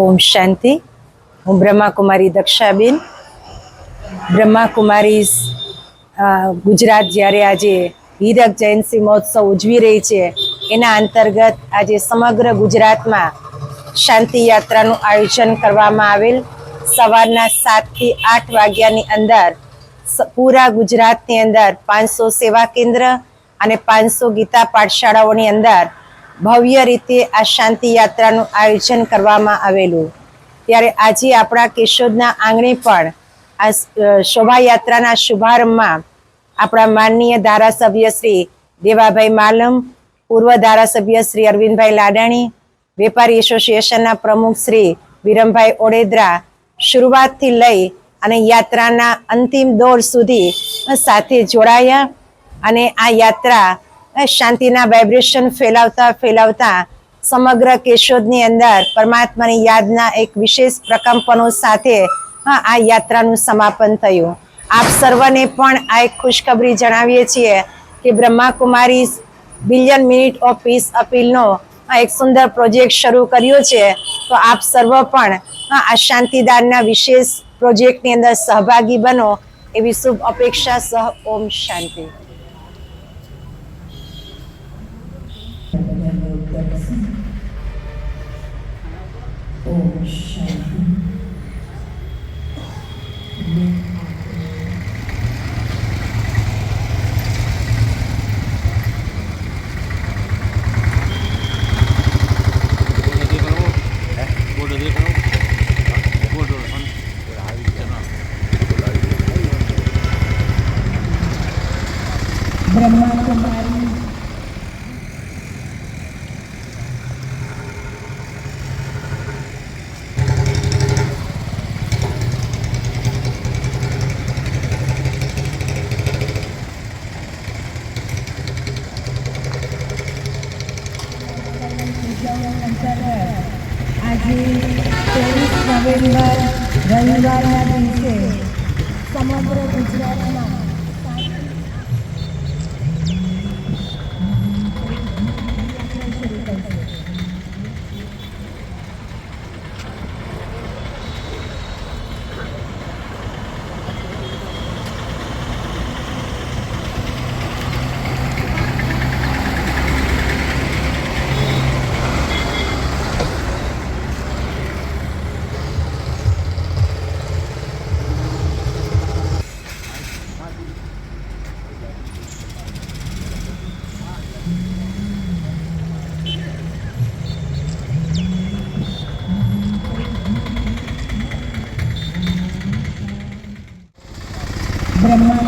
ઓમ શાંતિ. હું બ્રહ્માકુમારી દક્ષાબેન. બ્રહ્માકુમારી ગુજરાત જ્યારે આજે હીરક જયંતિ મહોત્સવ ઉજવી રહી છે, એના અંતર્ગત આજે સમગ્ર ગુજરાતમાં શાંતિ યાત્રાનું આયોજન કરવામાં આવેલ. સવારના સાતથી આઠ વાગ્યાની અંદર પૂરા ગુજરાતની અંદર પાંચસો સેવા કેન્દ્ર અને પાંચસો ગીતા પાઠશાળાઓની અંદર ભવ્ય રીતે આ શાંતિ યાત્રાનું આયોજન કરવામાં આવેલું. ત્યારે આજે આપણા કેશોદના આંગણે પણ આ શોભાયાત્રાના શુભારંભમાં આપણા માનનીય ધારાસભ્ય શ્રી દેવાભાઈ માલમ, પૂર્વ ધારાસભ્ય શ્રી અરવિંદભાઈ લાડાણી, વેપારી એસોસિએશનના પ્રમુખ શ્રી વિરમભાઈ ઓડેદરા શરૂઆતથી લઈ અને યાત્રાના અંતિમ દોર સુધી સાથે જોડાયા અને આ યાત્રા શાંતિના વાઇબ્રેશન ફેલાવતા ફેલાવતા સમગ્ર કેશોદની અંદર પરમાત્માની યાદના એક વિશેષ પ્રકંપનો સાથે આ યાત્રાનું સમાપન થયું. આપ સર્વને પણ આ એક ખુશખબરી જણાવીએ છીએ કે Brahmakumari billion minute of peace અપીલનો આ એક સુંદર પ્રોજેક્ટ શરૂ કર્યો છે. તો આપ સર્વ પણ આ શાંતિદાનના વિશેષ પ્રોજેક્ટની અંદર સહભાગી બનો. એવી શુભ અપેક્ષા, સહ ઓમ શાંતિ. المدرسين والشاهدين Brahma Kumari. આજે ત્રેવીસ નવેમ્બર રવિવારના દિવસે સમગ્ર ગુજરાતમાં Gracias.